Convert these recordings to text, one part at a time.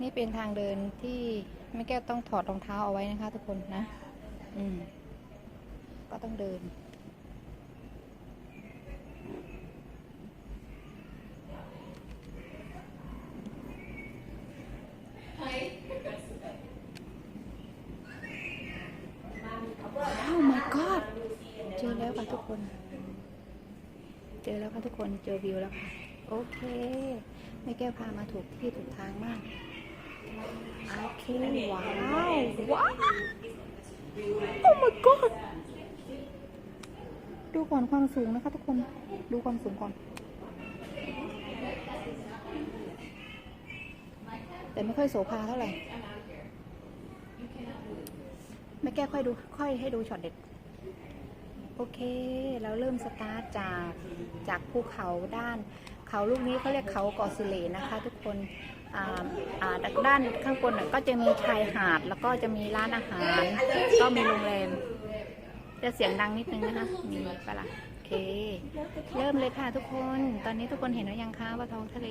นี่เป็นทางเดินที่ไม่แก้วต้องถอดรองเท้าเอาไว้นะคะ ทุกคนนะ อืม ก็ต้องเดินโอ้ my god เจอแล้วค่ะทุกคน เจอแล้วค่ะทุกคน เจอวิวแล้วค่ะ โอเค ไม่แก้วพามาถูกที่ถูกทางมาก โอเคว้าวว้าว โอ้ my god ดูก่อนความสูงนะคะทุกคน ดูความสูงก่อน แต่ไม่ค่อยโสภาเท่าไหร่ ไม่แก้ค่อยดู ค่อยให้ดูช็อตเด็ด โอเค เราเริ่มสตาร์ทจาก จากภูเขาด้าน เขาลูกนี้เขาเรียกเขาเกาะสิเลนะคะทุกคน ด้านข้างบนก็จะมีชายหาด แล้วก็จะมีร้านอาหาร ก็มีโรงแรม จะเสียงดังนิดนึงนะคะ มีปะล่ะโอเค เริ่มเลยค่ะทุกคน ตอนนี้ทุกคนเห็นแล้วยังคะว่าท้องทะเล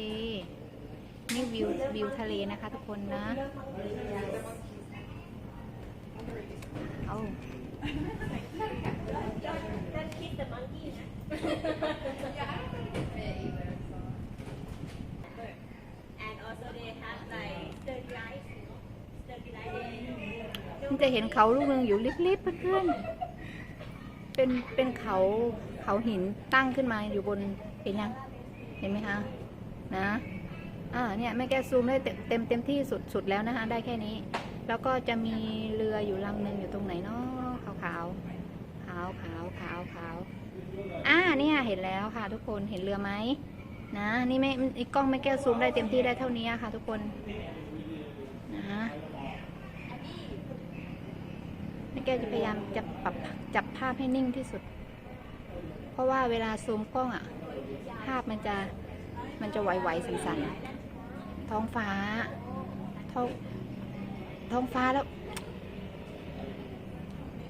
นี่วิววิวทะเลนะคะ ทุกคนนะเอา and จะเห็นเขาลูกหนึงอยู่ลิบๆเพื่อนๆเป็นเป็นเขาเขาหินตั้งขึ้นมาอยู่บนเห็นยังเห็นไหมคะนะอ่าเนี่ยแม่แกซูมได้เต็มเต็มเต็มที่สุดสุดแล้วนะคะได้แค่นี้ แล้วก็จะมีเรืออยู่ลำหนึ่งอยู่ตรงไหนเนาะขาวขาวขาวขาวขาวขาวอ่าเนี่ยเห็นแล้วค่ะ ทุกคนเห็นเรือไหมนะนี่ไม่อีกล้องไม่แก้วซูมได้เต็มที่ได้เท่านี้ค่ะ ทุกคนนะ แม่แก้วจะพยายามจะปรับจับภาพให้นิ่งที่สุด เพราะว่าเวลาซูมกล้องอะภาพมันจะมันจะไหวๆสั่นๆท้องฟ้าท้องท้องฟ้าแล้ว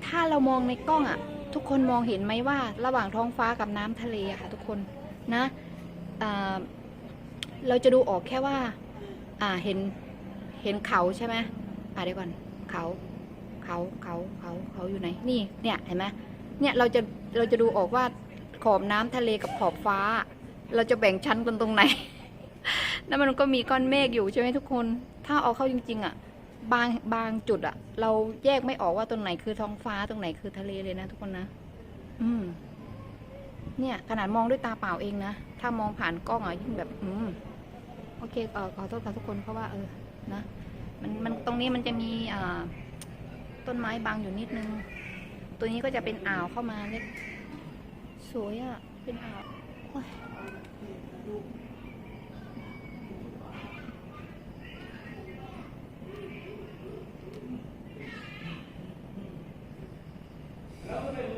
ถ้าเรามองในกล้องอะทุกคนมองเห็นไหมว่า ระหว่างท้องฟ้ากับน้ำทะเลอะค่ะ ทุกคนนะเราจะดูออกแค่ว่า อ่าเห็นเห็นเขาใช่ไหมอ่าเดี๋ยวก่อนเขา เขาเขาเขาเขาอยู่ไหนนี่เนี่ยเห็นไหมเนี่ยเราจะเราจะดูออกว่าขอบน้ำทะเลกับขอบฟ้า เราจะแบ่งชั้นกันตรงไหนแล้วมันก็มีก้อนเมฆอยู่ใช่ไหมทุกคน ถ้าเอาเข้าจริง ๆ อะ บางบางจุดอะ เราแยกไม่ออกว่าตรงไหนคือท้องฟ้าตรงไหนคือทะเลเลยนะทุกคนนะ อืม เนี่ย ขนาดมองด้วยตาเปล่าเองนะ ถ้ามองผ่านกล้องอะยิ่งแบบ อืม โอเคเออขอโทษค่ะทุกคนเพราะว่า เออ นะ มันมันตรงนี้มันจะมีอ่า ต้นไม้บังอยู่นิดนึง ตัวนี้ก็จะเป็นอ่าวเข้ามาเล็ก สวยอะ่ะ เป็นอ่าวโอ้ย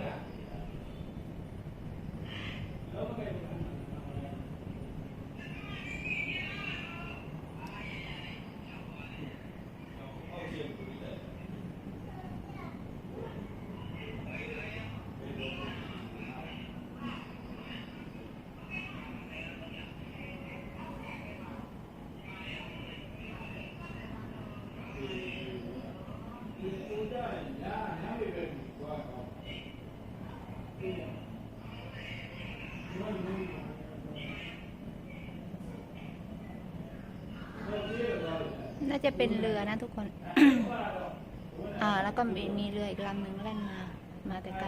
่ จะเป็นเรือนะทุกคน อ่า แล้วก็มีมีเรืออีกลำหนึ่งแล่นมา มาแต่ไกล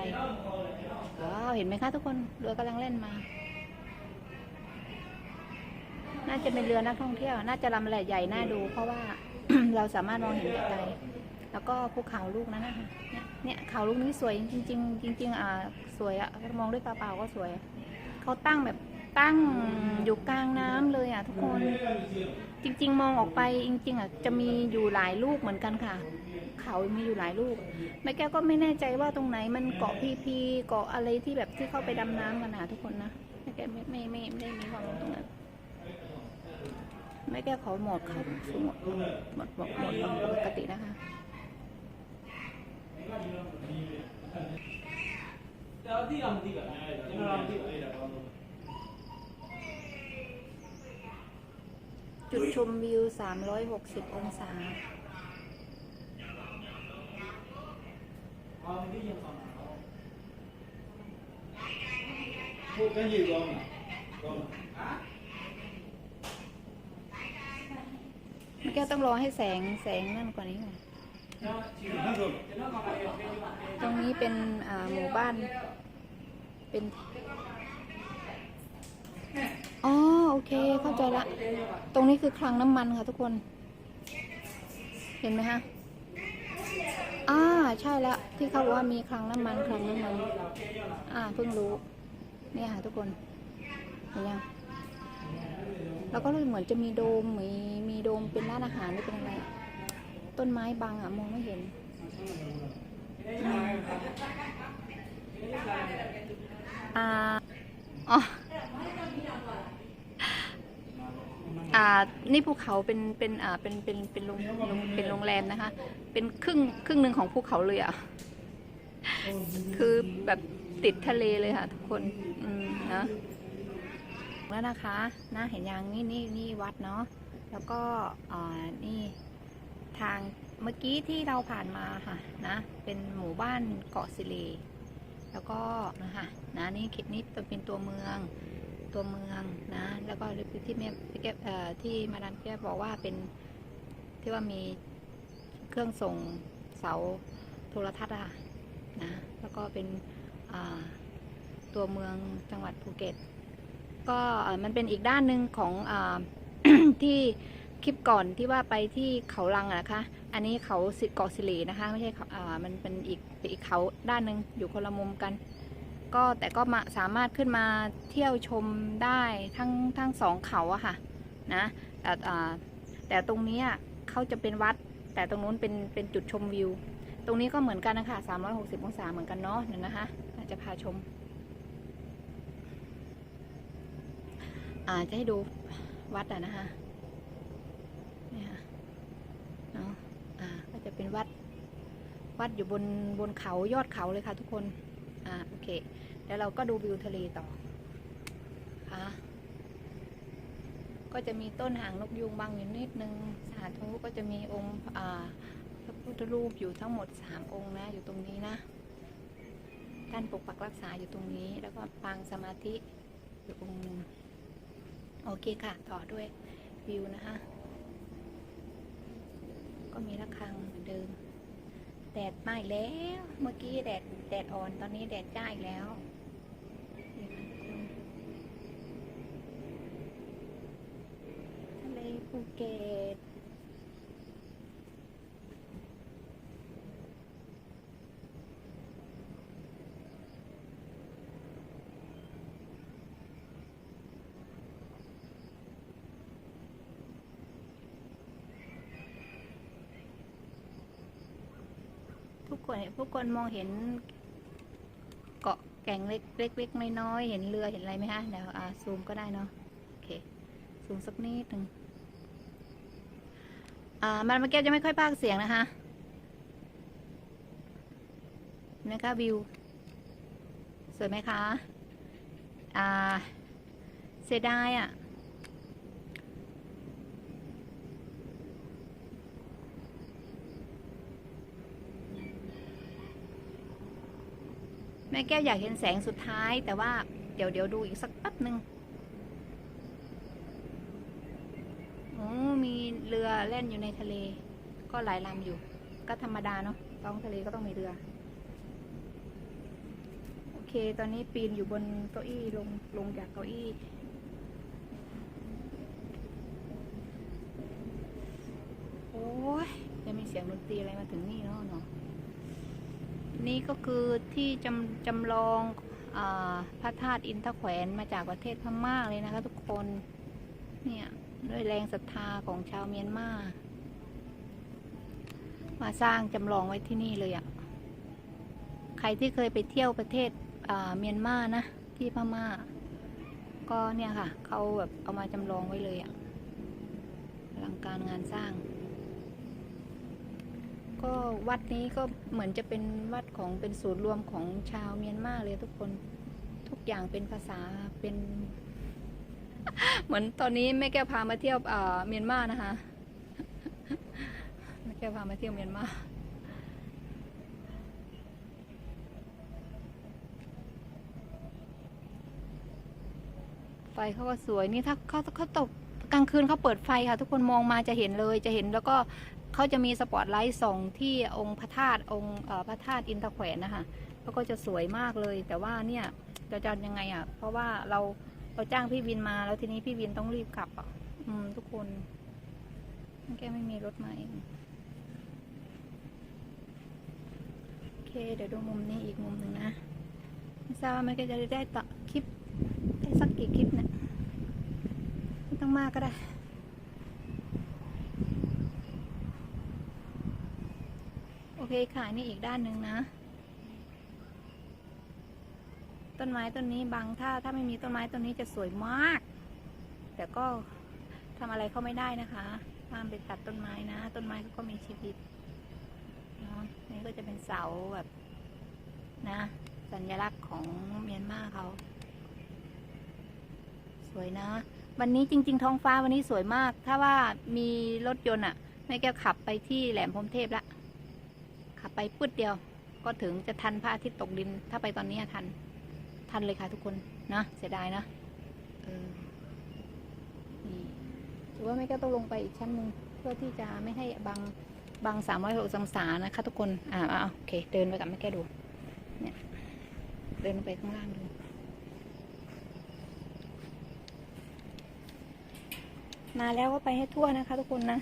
ว้าว เห็นไหมคะทุกคน เรือกำลังเล่นมา น่าจะเป็นเรือนักท่องเที่ยว น่าจะลำแหล่ใหญ่น่าดู เพราะว่าเราสามารถมองเห็นไกล แล้วก็ภูเขาลูกนั้นนะคะเนี่ยเนี่ยเขาลูกนี้สวยจริง ๆ จริง ๆ อ่า สวยอะมองด้วยตาเปล่าก็สวย เขาตั้งแบบ ตั้งอยู่กลางน้ำเลยอะ ทุกคนจริง ๆ มองออกไปจริง ๆอะจะมีอยู่หลายลูกเหมือนกันค่ะ เขามีอยู่หลายลูกแม่แก้วก็ไม่แน่ใจว่าตรงไหนมันเกาะพีพีเกาะอะไรที่แบบที่เข้าไปดำน้ำกันนะทุกคนนะแม่แก้วไม่ไม่ไม่ได้มีความรู้ตรงนั้นแม่แก้วขอหมดครับหมดหมดหมดหมดปกตินะคะแล้วที่ลำที่แบบไหนที่ลำที่แจุดชมวิว 360 องศา พูดกันอยู่ลงลงเมื่อกี้ต้องรอให้แสงแสงนั่นกว่านี้ก่อนตรงนี้เป็นหมู่บ้าน เป็น โอเคเข้าใจละ ตรงนี้คือคลังน้ำมันค่ะทุกคน เห็นไหมคะอ่าใช่แล้วที่เขาบอกว่ามีคลังน้ำมันคลังน้ำมัน อ่าเพิ่งรู้ เนี่ยค่ะทุกคนเห็นยังแล้วก็เหมือนจะมีโดมมีมีโดมเป็นร้านอาหารหรือเป็นอะไรต้นไม้บังอะมองไม่เห็น อ่าอ๋อ อ่านี่ภูเขาเป็นเป็นอ่าเป็นเป็นเป็นโรงโรงเป็นโรงแรมนะคะ เป็นครึ่งครึ่งหนึ่งของภูเขาเลยอะ คือแบบติดทะเลเลยค่ะ ทุกคนอืมนะแล้วนะคะนะเห็นยังนี่นี่นี่วัดเนาะแล้วก็อ่านี่ทางเมื่อกี้ที่เราผ่านมาค่ะนะเป็นหมู่บ้านเกาะสิเลแล้วก็นะคะนะนี่เขตนี้เป็นตัวเมือง ตัวเมืองนะ แล้วก็ที่แม่พี่แกเอ่ที่มาดามแก้บอกว่าเป็นที่ว่ามีเครื่องส่งเสาโทรทัศน์อะนะ แล้วก็เป็นตัวเมืองจังหวัดภูเก็ต ก็มันเป็นอีกด้านหนึ่งของอที่คลิปก่อนที่ว่าไปที่เขาลังนะคะ อันนี้เขาสิเกาะสิลีนะคะ ไม่ใช่มันเป็นอีกอีกเขาด้านหนึ่งอยู่คนละมุมกัน ก็แต่ก็มาสามารถขึ้นมาเที่ยวชมได้ทั้งทั้งสองเขาอะค่ะนะแต่แต่ตรงนี้เขาจะเป็นวัด แต่ตรงนู้นเป็นเป็นจุดชมวิว ตรงนี้ก็เหมือนกันนะคะ360 องศาเหมือนกันเนาะเดี๋ยนะคะอาจจะพาชมอาจะให้ดูวัดอะนะคะเนี่ยค่ะเนาะอ่าก็จะเป็นวัดวัดอยู่บนบนเขายอดเขาเลยค่ะทุกคน อ่า โอเค แล้วเราก็ดูวิวทะเลต่อค่ะก็จะมีต้นหางนกยูงบังอยู่นิดนึง สาธุก็จะมีองค์อ่าพระพุทธรูปอยู่ทั้งหมดสามองค์นะ อยู่ตรงนี้นะ ท่านปกปักรักษาอยู่ตรงนี้ แล้วก็ปางสมาธิอยู่องค์หนึ่งโอเคค่ะ ต่อด้วยวิวนะคะ ก็มีระฆังเหมือนเดิม แดดมาอีกแล้ว เมื่อกี้แดดแดดอ่อน ตอนนี้แดดจ้าอีกแล้วนี่ค่ะทุกคนทะ เลภูเก็ตทุกคนทุกคนมองเห็นเกาะแก่งเล็กเล็กเล็กน้อยๆเห็นเรือเห็นอะไรไหมคะเดี๋ยวอ่าซูมก็ได้เนาะโอเคซูมสักนิดหนึ่ง อ่ามันมื่อกี้จะไม่ค่อยพากเสียงนะคะ นะคะวิว สวยไหมคะ อ่า เสียดายอะแม่แก้วอยากเห็นแสงสุดท้าย แต่ว่าเดี๋ยวเดี๋ยวดูอีกสักแป๊บหนึ่งโอ้มี เรือเล่นอยู่ในทะเล ก็หลายลำอยู่ ก็ธรรมดาเนาะท้องทะเลก็ต้องมีเรือ โอเค ตอนนี้ปีนอยู่บนเก้าอี้ลงลงจากเก้าอี้โอ้ยจะมีเสียงดนตรีอะไรมาถึงนี่เนาะเนาะนี่ก็คือที่จำจำลองอพระธาตุอินทแขวนมาจากประเทศพม่าเลยนะคะทุกคนเนี่ย ด้วยแรงศรัทธาของชาวเมียนมา มาสร้างจำลองไว้ที่นี่เลยอะ่ะ ใครที่เคยไปเที่ยวประเทศเมียนมานะ ที่พม่า ก็เนี่ยค่ะ เขาแบบเอามาจำลองไว้เลยอะ่ะอลังการงานสร้าง ก็วัดนี้ก็เหมือนจะเป็นวัดของเป็นศูนย์รวมของชาวเมียนมาเลยทุกคน ทุกอย่างเป็นภาษาเป็น เหมือนตอนนี้แม่แก้วพามาเที่ยวเมียนมานะคะแม่แก้วพามาเที่ยวเมียนมาไฟเขาก็สวยนี่ถ้าเขาเขาตกกลางคืนเขาเปิดไฟค่ะ ทุกคนมองมาจะเห็นเลยจะเห็นแล้วก็เขาจะมีสปอตไลท์ส่องที่องค์พระธาตุองค์พระธาตุอินทแขวนนะคะแล้วก็จะสวยมากเลย แต่ว่าเนี่ยเราจะยังไงอะ เพราะว่าเรา เราจ้างพี่วินมาแล้วทีนี้พี่วินต้องรีบกลับอะ อืม ทุกคนแกไม่มีรถมาเองโอเค เดี๋ยวดูมุมนี้อีกมุมหนึ่งนะไม่ทราบว่ามันก็จะได้ต่อคลิป ได้สักกี่คลิปเนี่ยไม่ต้องมากก็ได้โอเคค่ะนี่อีกด้านหนึ่งนะ ต้นไม้ต้นนี้บางถ้าถ้าไม่มีต้นไม้ต้นนี้จะสวยมาก แต่ก็ทำอะไรเขาไม่ได้นะคะห้ามไปตัดต้นไม้นะ ต้นไม้เขาก็มีชีวิตเนาะนี่ก็จะเป็นเสาแบบนะ สัญลักษณ์ของเมียนมาเขาสวยนะ วันนี้จริง ๆ ท้องฟ้าวันนี้สวยมาก ถ้าว่ามีรถยนต์อะแม่แก้วขับไปที่แหลมพรมเทพละขับไปปืดเดียว ก็ถึงจะทันพระอาทิตย์ตกดิน ถ้าไปตอนนี้ทัน ทันเลยค่ะทุกคนนะเสียดายนะเออนี่ถือว่าแม่แก้วต้องลงไปอีกชั้นหนึ่งเพื่อที่จะไม่ให้บังบังสามร้อยหกองศานะคะทุกคนอ่าอ่าโอเค เดินไปกับแม่แก้ดูเนี่ยเดินลงไปข้างล่างดูมาแล้วก็ไปให้ทั่วนะคะทุกคนนะ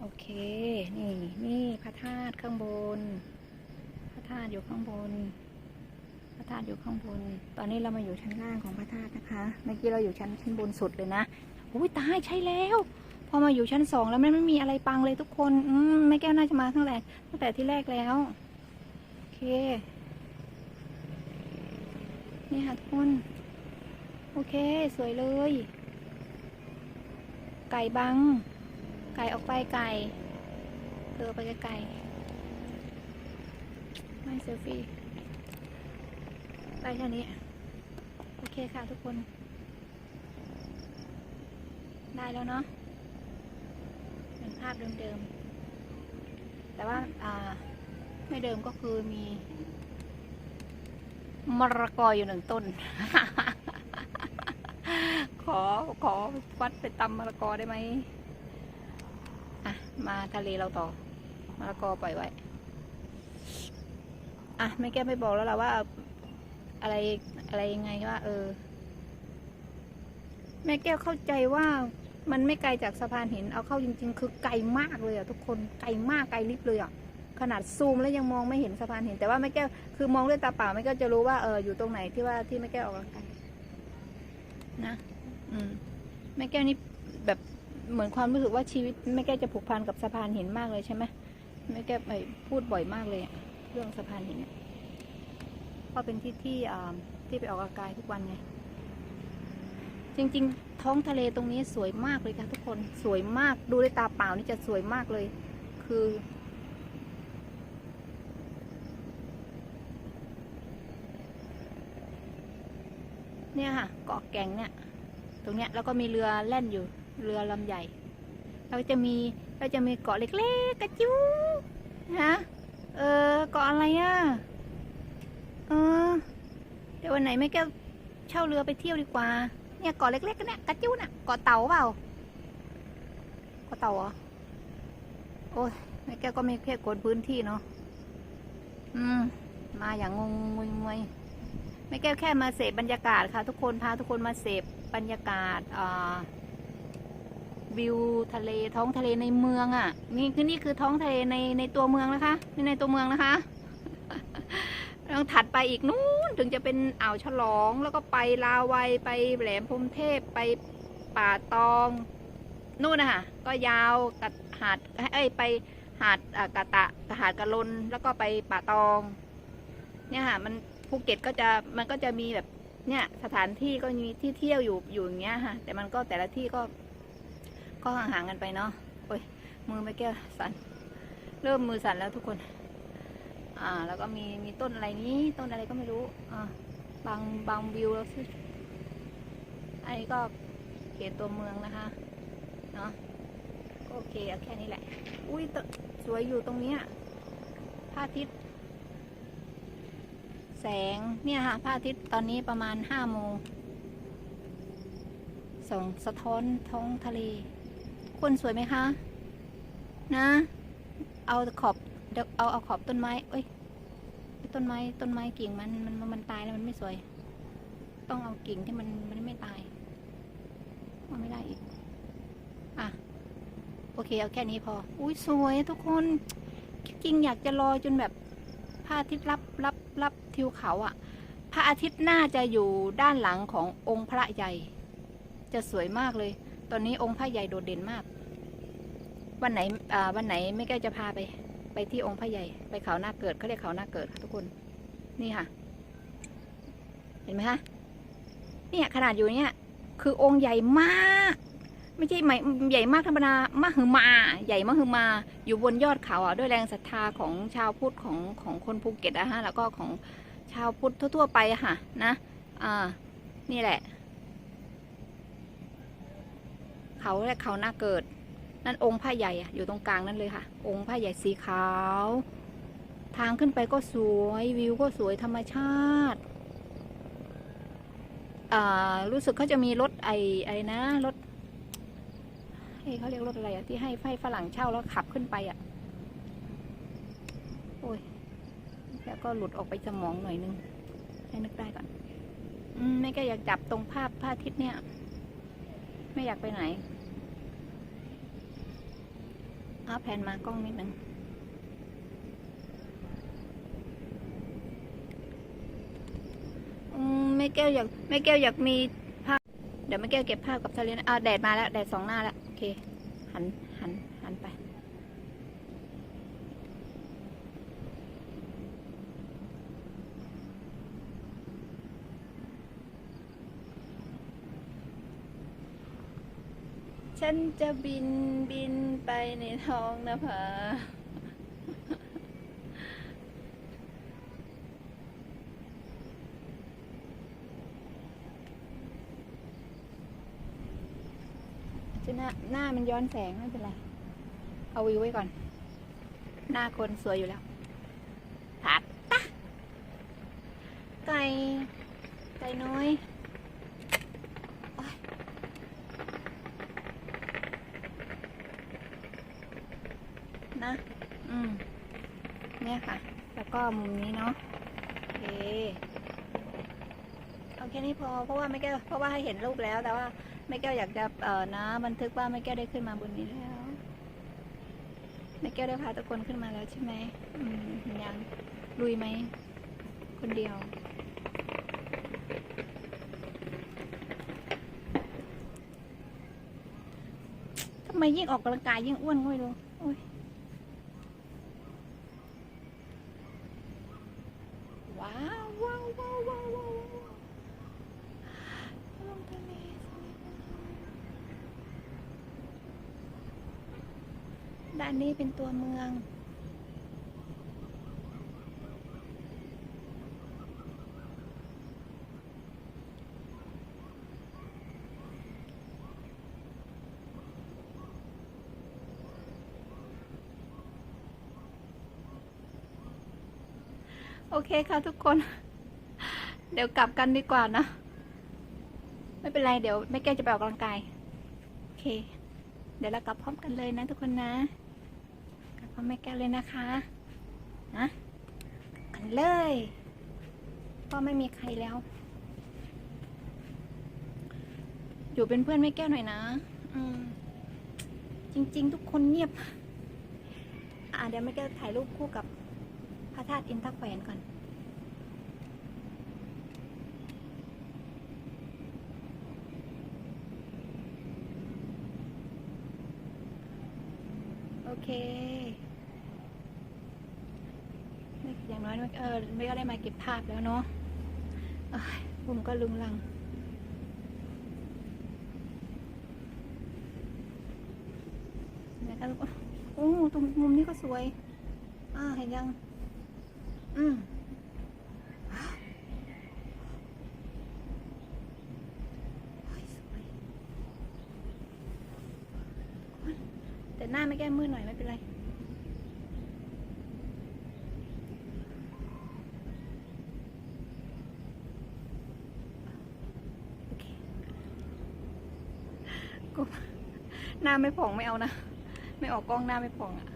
โอเค นี่นี่พระธาตุข้างบน พระธาตุอยู่ข้างบน ระธาตุอยู่ข้างบน ตอนนี้เรามาอยู่ชั้นล่างของพระธาตุนะคะ เมื่อกี้เราอยู่ชั้นชั้นบนสุดเลยนะอุ้ยตายใช่แล้ว พอมาอยู่ชั้นสองแล้วมันไม่มีอะไรปังเลยทุกคนอืมไม่แก้วน่าจะมาตั้งแต่ตั้งแต่ที่แรกแล้ว โอเค นี่ค่ะทุกคน โอเค สวยเลย ไก่บัง ไก่ออกไปไก่เธอไปไกลๆไม่เซลฟี่ ไปแค่นี้ โอเคค่ะทุกคน ได้แล้วเนาะเป็นภาพเดิมๆ แต่ว่าอ่าไม่เดิมก็คือมีมะระกออยู่หนึ่งต้น ขอขอวัดไปตำมะละกอได้ไหมอะ มาทะเลเราต่อมะละกอปล่อยไว้ อะ ไม่แก้ไม่บอกแล้วล่ะว่า อะไรอะไรยังไงว่า เออ แม่แก้วเข้าใจว่ามันไม่ไกลจากสะพานหินเอาเข้าจริง ๆ คือไกลมากเลยอะทุกคนไกลมากไกลลิบเลยอะขนาดซูมแล้วยังมองไม่เห็นสะพานหินแต่ว่าแม่แก้วคือมองด้วยตาเปล่าแม่แก้วจะรู้ว่าเอออยู่ตรงไหนที่ว่าที่แม่แก้วออกกำลังกายนะ อืมแม่แก้วนี่แบบเหมือนความรู้สึกว่าชีวิตแม่แก้วจะผูกพันกับสะพานหินมากเลยใช่ไหมแม่แก้วไปพูดบ่อยมากเลยอะเรื่องสะพานหินเนี่ย เพราะเป็นที่ที่ที่ไปออกกำลังกายทุกวันไงจริง ๆ ท้องทะเลตรงนี้สวยมากเลยค่ะทุกคนสวยมากดูด้วยตาเปล่านี่จะสวยมากเลย คือ เนี่ยค่ะ เกาะแก่งเนี่ย ตรงเนี้ยแล้วก็มีเรือแล่นอยู่ เรือลำใหญ่แล้วจะมีแล้วจะมีเกาะเล็กๆกระจู้ฮะเออเกาะอะไรอะ เออเดี๋ยววันไหนไม่แก้วเช่าเรือไปเที่ยวดีกว่า เนี่ยเกาะเล็กๆกันเนี่ยกระจู้น่ะเกาะเต่าเปล่าเกาะเต่าเหรอโอ้ยแม่แก้วก็ไม่เพียกคนพื้นที่เนาะอืม มาอย่างงงงวยงวยไม่แก้วแค่มาเสพบรรยากาศค่ะ ทุกคนพาทุกคนมาเสพบรรยากาศอ่าวิวทะเลท้องทะเลในเมืองอะ่ะ นี่คือนี่คือท้องทะเลในในตัวเมืองนะคะในในตัวเมืองนะคะ ต้องถัดไปอีกนู้นถึงจะเป็นอ่าวฉลองแล้วก็ไปลาวัยไปแหลมพรมเทพไปป่าตองนู่นนะคะก็ยาวกัดหาดเอ้ยไปหาดกะตะหาดกะลนแล้วก็ไปป่าตอง เนี่ยค่ะ มันภูเก็ตก็จะมันก็จะมีแบบเนี่ยสถานที่ก็มีที่เที่ยวอยู่อยู่อย่างเงี้ยค่ะ แต่มันก็แต่ละที่ก็ ก็ห่างๆกันไปเนาะโอ้ยมือไม่แก้วสั่นเริ่มมือสั่นแล้วทุกคน อ่า แล้วก็มีมีต้นอะไรนี้ ต้นอะไรก็ไม่รู้ อ่าบางบางวิวแล้วสิอันนี้ก็เขตตัวเมืองนะคะ เนาะก็โอเคเอาแค่นี้แหละ อุ้ยตสวยอยู่ตรงเนี้ยพระอาทิตย์ แสง เนี่ยค่ะพระอาทิตย์ตอนนี้ประมาณห้าโมงส่องสะท้อนท้องทะเล คนสวยไหมคะ นะ เอาขอบ เดี๋ยวเอาเอาขอบต้นไม้เอ้ยต้นไม้ต้นไม้กิ่งมันมันมันตายแล้วมันไม่สวย ต้องเอากิ่งที่มันมันไม่ตายเอาไม่ได้อีก อะ โอเคเอาแค่นี้พอ อุ้ยสวยทุกคนจริงอยากจะรอจนแบบพระอาทิตย์รับรับรับทิวเขาอะ่ะ พระอาทิตย์น่าจะอยู่ด้านหลังขององค์พระใหญ่ จะสวยมากเลย ตอนนี้องค์พระใหญ่โดดเด่นมาก วันไหนอ่าวันไหนไม่ใกล้จะพาไป ไปที่องค์พระใหญ่ ไปเขาหน้าเกิดเขาเรียกเขาหน้าเกิดค่ะทุกคน นี่ค่ะ เห็นไหมคะเนี่ยขนาดอยู่เนี่ย คือองค์ใหญ่มาก ไม่ใช่ใหม่ใหญ่มากธรรมดามหึมา ใหญ่มหึมา อยู่บนยอดเขาอะด้วยแรงศรัทธาของชาวพุทธของของคนภูเก็ตอะฮะแล้วก็ของชาวพุทธทั่วๆไปอะค่ะ นะอ่านี่แหละ เขาเรียกเขาหน้าเกิด นั่นองค์พระใหญ่อะอยู่ตรงกลางนั่นเลยค่ะ องค์พระใหญ่สีขาว ทางขึ้นไปก็สวยวิวก็สวยธรรมชาติอ่ารู้สึกเขาจะมีรถไอไอนะรถเฮ้เขาเรียกรถอะไรอะที่ให้ให้ฝรั่งเช่าแล้วขับขึ้นไปอะโอ้ยแล้วก็หลุดออกไปสมองหน่อยนึง ให้นึกได้ก่อน อืมไม่ก็อยากจับตรงภาพพระอาทิตย์เนี่ย ไม่อยากไปไหน เอาแผ่นมากล้องนิดนึงแม่แก้วอยากแม่แก้วอยากมีภาพ เดี๋ยวแม่แก้วเก็บภาพกับทะเลนะอ่าแดดมาแล้ว แดดสองหน้าแล้ว โอเค หันหันหันไป ฉันจะบินบินไปในท้องนภาจะหน้าหน้ามันย้อนแสงไม่เป็นไร เอาวิวไว้ก่อน หน้าคนสวยอยู่แล้วผัดตะไก่ ไก่น้อยโอ๊ยนะ อืม เนี่ย ค่ะ แล้วก็มุมนี้เนาะโอเคเอาแค่นี้พอเพราะว่าไม่แก้วเพราะว่าให้เห็นรูปแล้วแต่ว่าไม่แก้วอยากจะเอ่อนะบันทึกว่าไม่แก้วได้ขึ้นมาบนนี้แล้วไม่แก้วได้พาทุกคนขึ้นมาแล้วใช่ไหมอืมยังลุยไหมคนเดียวทำไมยิ่งออกกำลังกายยิ่งอ้วนง่อยดูโอ้ยว้าวว้าวว้าวว้าวว้าวว้าวลงทะเลสวยมาก ด้านนี้เป็นตัวเมือง โอเคค่ะทุกคน เดี๋ยวกลับกันดีกว่านะ ไม่เป็นไรเดี๋ยวแม่แก้วจะไปออกกำลังกาย โอเค เดี๋ยวเรากลับพร้อมกันเลยนะทุกคนนะ พร้อมแม่แก้วเลยนะคะนะกันเลยพราะไม่มีใครแล้ว อยู่เป็นเพื่อนแม่แก้วหน่อยนะอืมจริง ๆ ทุกคนเงียบ อ่าเดี๋ยวแม่แก้วถ่ายรูปคู่กับพระธาตุอินทแขวนก่อนโอเค อย่างน้อยเออไม่ก็ได้มาเก็บภาพแล้วเนาะเอ้ยผมก็ลุงลัง แล้วก็โอ้ตรงมุมนี้ก็สวย อ่าเห็นยัง อืมว้าวเฮ้ยสวย หน้าไม่แก้มืดหน่อยไม่เป็นไร โอเค ก็หน้าไม่ผ่องไม่เอานะ ไม่ออกกล้องหน้าไม่ผ่องอะ่ะ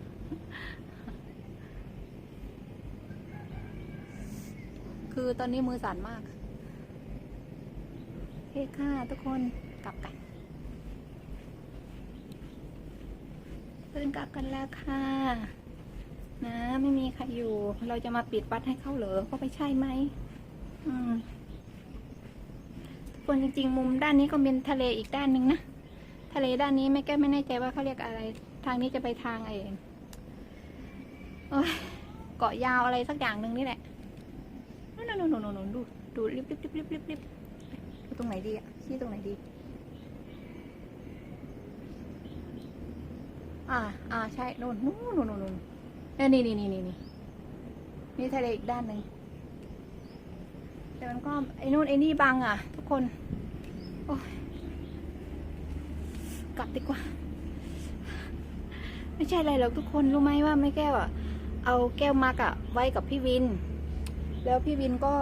คือตอนนี้มือสั่นมากโอเคค่ะทุกคนกลับกันเพื่อนกลับกันแล้วค่ะ นะไม่มีใครอยู่ เราจะมาปิดวัดให้เข้าเหรอก็ไม่ใช่ไหมอืมทุกคนจริงๆ มุมด้านนี้ก็เป็นทะเลอีกด้านหนึ่งนะ ทะเลด้านนี้ไม่แก้ไม่แน่ใจว่าเขาเรียกอะไร ทางนี้จะไปทางไอ้โอ้ยเกาะยาวอะไรสักอย่างหนึ่งนี่แหละนู่นนู่นนู่นนู่นดูดูริบริบริบริบริบริบตรงไหนดีอะชี้ตรงไหนดี อ่าอ่าใช่นู่นนู่นนู่นนู่นนู่นเอ้ยนี่นี่นี่นี่นี่นี่ทะเลอีกด้านหนึ่งแต่มันก็ไอ้นู่นไอ้นี่บังอะ ทุกคน โอ้ย กลับดีกว่า ไม่ใช่อะไรหรอกทุกคนรู้ไหมว่าแม่แก้วอะเอาแก้วมักอะไว้กับพี่วิน แล้วพี่วินก็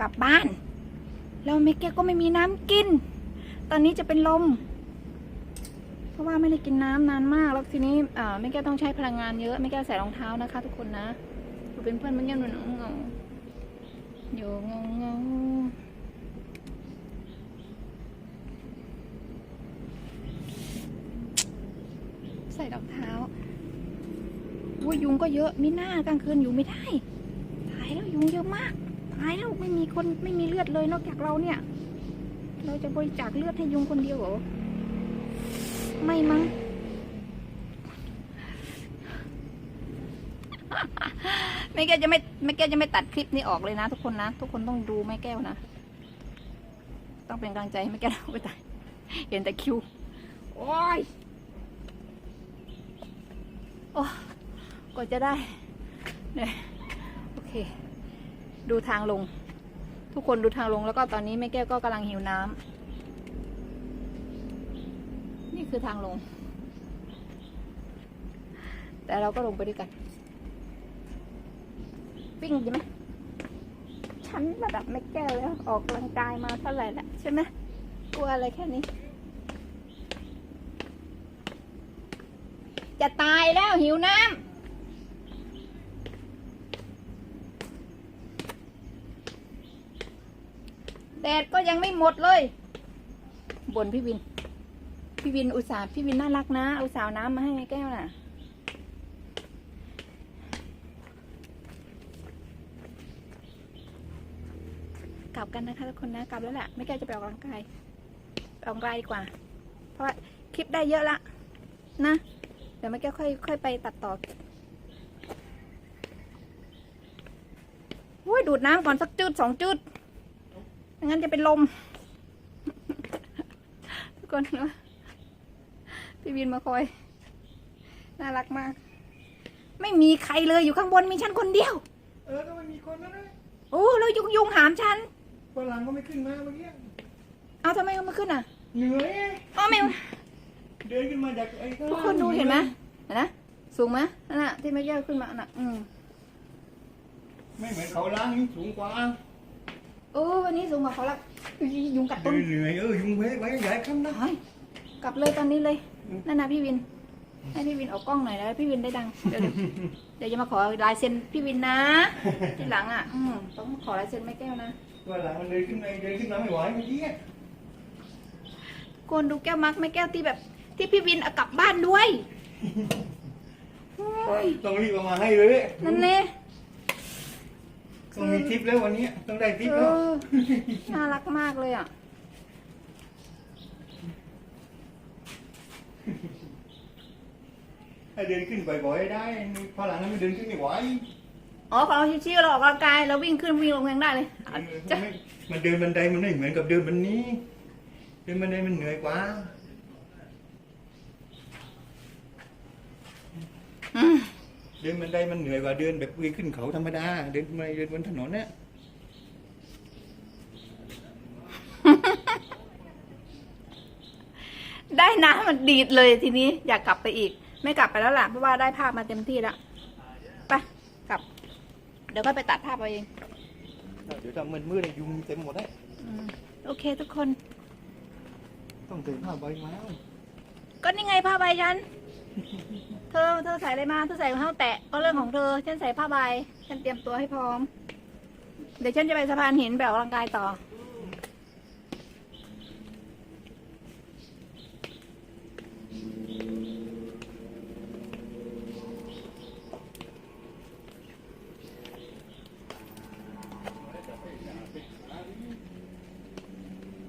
กลับบ้าน แล้วแม่แก้วก็ไม่มีน้ำกิน ตอนนี้จะเป็นลม เพราะว่าไม่ได้กินน้ำนานมาก แล้วทีนี้อ่าแม่แก้วต้องใช้พลังงานเยอะแม่แก้วใส่รองเท้านะคะ ทุกคนนะอยู่เป็นเพื่อนมันยังหนุ่นเงาอยู่เงาเงาๆใส่ รองเท้าอุ้ยยุงก็เยอะมีหน้ากลางคืนอยู่ไม่ได้ตายแล้วยุงเยอะมากตายแล้วไม่มีคนไม่มีเลือดเลยนอกจากเราเนี่ย เราจะบริจาคเลือดให้ยุงคนเดียวเหรอไม่มั้งแม่แก้วจะไม่แม่แก้วจะไม่ตัดคลิปนี้ออกเลยนะ ทุกคนนะ ทุกคนต้องดูแม่แก้วนะ ต้องเป็นกำลังใจให้แม่แก้วไปตัดเห็นแต่คิว โอ้ย อ้กว่าจะได้เนี่ยโอเค ดูทางลง ทุกคนดูทางลงแล้วก็ตอนนี้แม่แก้วก็กำลังหิวน้ำนี่คือทางลง แต่เราก็ลงไปด้วยกันวิ่งใช่ไหมฉันระดับไม่แก้วแล้วออกกำลังกายมาเท่าไหร่แล้วใช่ไหมกลัวอะไรแค่นี้ จะตายแล้วหิวน้ำแดดก็ยังไม่หมดเลยบนพี่วิน พี่วินอุตส่าห์พี่วินน่ารักนะ อุตส่าห์น้ำมาให้แก้วน่ะ กลับกันนะคะทุกคนนะ กลับแล้วแหละไม่แก้วจะไปออกกำลังกายออกกำลังกายดีกว่า เพราะคลิปได้เยอะละนะ เดี๋ยวไม่แก้วค่อยค่อยไปตัดต่อโอ้ยดูดน้ำก่อนสักจืดสองจืดไม่งั้นจะเป็นลม ทุกคนนะพี่วินมาคอย น่ารักมาก ไม่มีใครเลยอยู่ข้างบนมีฉันคนเดียว เออก็ไม่มีคนแล้วนะโอ้แล้วยุงยุงหามฉันฝรั่งก็ไม่ขึ้นมาเมื่อกี้เอาทำไมเขามาขึ้นอะ เหนื่อยอ๋อไม่ เดินขึ้นมาจากไอ้ข้างทุกล่างคนดูเห็นไหมเห็นนะสูงไหมนั่นน่ะที่แม่แก้วขึ้นมาน่ะ อืมไม่เหมือนเขาล้างนี่สูงกว่าโอ้วันนี้สูงกว่าเขาละอุ๊ยยุงกัดต้เดินนเหนื่อยเออยุงไว้ไว้ใหญ่ขึ้นนะเฮ้ยกลับเลยตอนนี้เลยนั่นนะพี่วิน ให้พี่วินออกกล้องหน่อยแล้วพี่วินได้ดังเดี๋ยวเดี๋ยวจะมาขอลายเซ็นพี่วินนะทีหลังอะอืมต้องขอลายเซ็นแม่แก้วนะฝรั่งมันเดินขึ้นมาเดินขึ้นมาไม่ไหวเมื่อกี้โกนดูแก้วมักแม่แก้วที่แบบ ที่พี่วินเอากลับบ้านด้วยโอ้ยต้องรีบเอามาให้เลยนั่นเน่ต้องมีทิปแล้ววันนี้ต้องได้ทิปเอแล้วอน่ารักมากเลยอะให้เดินขึ้นบ่อยๆได้ฝรั่งนั้นไม่เดินขึ้นไม่ไหวอ๋อของเราชิวๆเราออกกำลังกายเราวิ่งขึ้นวิ่งลงยังได้เลยอะมันจะไม่มันเดินบันไดมันไม่เหมือนกับเดินบันนี้ เดินบันไดมันเหนื่อยกว่า อืม เดินบันไดมันเหนื่อยกว่าเดินแบบวิ่งขึ้นเขาธรรมดา เดินมาเดินบนถนนเนี่ยได้น้ำมันดีดเลยทีนี้อยากกลับไปอีก ไม่กลับไปแล้วล่ะเพราะว่าได้ภาพมาเต็มที่แล้วไปกลับ เดี๋ยวก็ไปตัดภาพเอาเองเดี๋ยวทำมือมือเนี่ยยุงเต็มหมดเลยอืมโอเคทุกคน ต้องเติมผ้าใบไม้ก็นี่ไงผ้าใบฉัน เธอเธอใส่อะไรมาเธอใส่รองเท้าแตะก็เรื่องของเธอฉันใส่ผ้าใบฉันเตรียมตัวให้พร้อม เดี๋ยวฉันจะไปสะพานหินแบบออกกำลังกายต่อ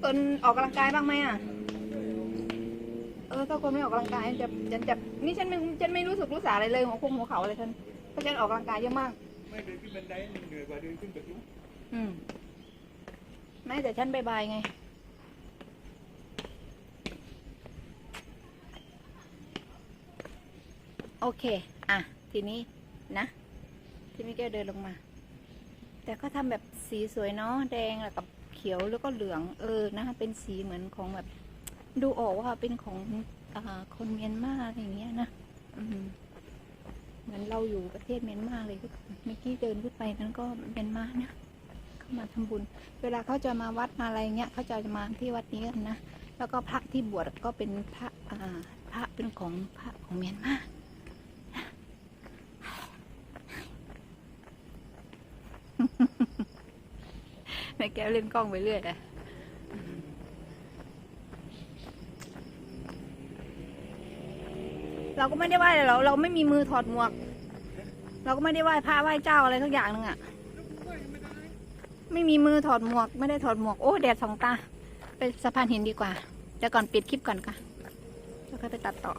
ตนออกกำลังกายบ้างไหมอะ เออ ถ้าคนไม่ออกกำลังกายจะฉันจะ นี่ฉันไม่ฉันไม่รู้สึกรู้สาอะไรเลยหัวโคงหัวเข่าอะไรฉันเพราะฉันออกกำลังกายเยอะมาก ไม่เดินขึ้นบันไดมันเหนื่อยกว่าเดินขึ้นตึกนะอืมไม่แต่ฉันบายบายไง โอเค อะ ทีนี้นะ ที่มิแก้วเดินลงมา แต่ก็ทำแบบสีสวยเนาะแดงแล้วกับเขียวแล้วก็เหลืองเออนะเป็นสีเหมือนของแบบ ดูออกว่าเป็นของอา คนเมียนมาอะไรอย่างเงี้ยนะเหมือนเราอยู่ประเทศเมียนมาเลยทุกคนเมื่อกี้เดินขึ้นไปนั้นก็เมียนมานะเข้ามาทำบุญ เวลาเขาจะมาวัดมาอะไรเงี้ยเขาจะมาที่วัดนี้กันนะแล้วก็พระที่บวชก็เป็นพระอ่าพระเป็นของพระของเมียนมาแม่แก้วเล่นกล้องไปเรื่อยอะ เราก็ไม่ได้ไหว้เราเราไม่มีมือถอดหมวก เราก็ไม่ได้ไหว้พระไหว้เจ้าอะไรสักอย่างหนึ่งอะไม่มีมือถอดหมวก ไม่ได้ถอดหมวกโอ้แดดสองตาไปสะพานหินดีกว่าเดี๋ยวก่อนปิดคลิปก่อนค่ะแล้วก็ไปตัดต่อ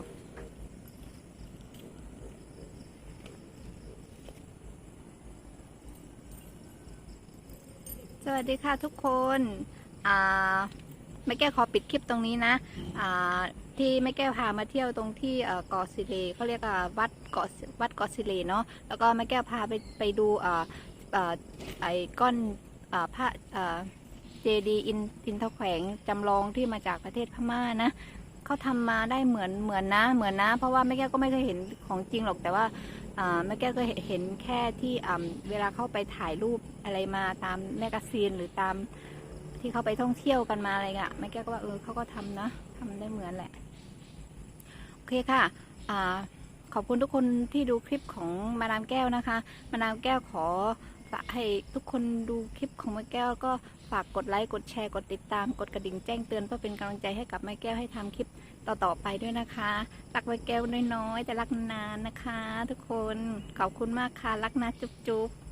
สวัสดีค่ะทุกคน อ่าแม่แก้ขอปิดคลิปตรงนี้นะ อ่า ที่แม่แก้วพามาเที่ยวตรงที่เกาะสิเลเขาเรียกว่าวัดเกาะวัดเกาะสิเลเนาะแล้วก็แม่แก้วพาไปไปดูไอ้ก้อนพระเจดีอินอินทแขวงจำลองที่มาจากประเทศพม่านะเขาทำมาได้เหมือนเหมือนนะเหมือนนะ เพราะว่าแม่แก้วก็ไม่เคยเห็นของจริงหรอกแต่ว่าแม่แก้วก็เห็นแค่ที่เวลาเข้าไปถ่ายรูปอะไรมาตามแมกกาซีนหรือตามที่เขาไปท่องเที่ยวกันมาอะไรเงี้ยแม่แก้วก็ว่าเออเขาก็ทำนะทำได้เหมือนแหละ เคค่ะอ่าขอบคุณทุกคนที่ดูคลิปของมาดามแก้วนะคะ มาดามแก้วขอฝากให้ทุกคนดูคลิปของแม่แก้ว ก็ฝากกดไลค์กดแชร์กดติดตาม กดกระดิ่งแจ้งเตือนเพื่อเป็นกำลังใจให้กับแม่แก้วให้ทำคลิปต่อๆไปด้วยนะคะรักไว้แก้วน้อยๆแต่รักนานนะคะ ทุกคนขอบคุณมากค่ะรักนะจุ๊บๆ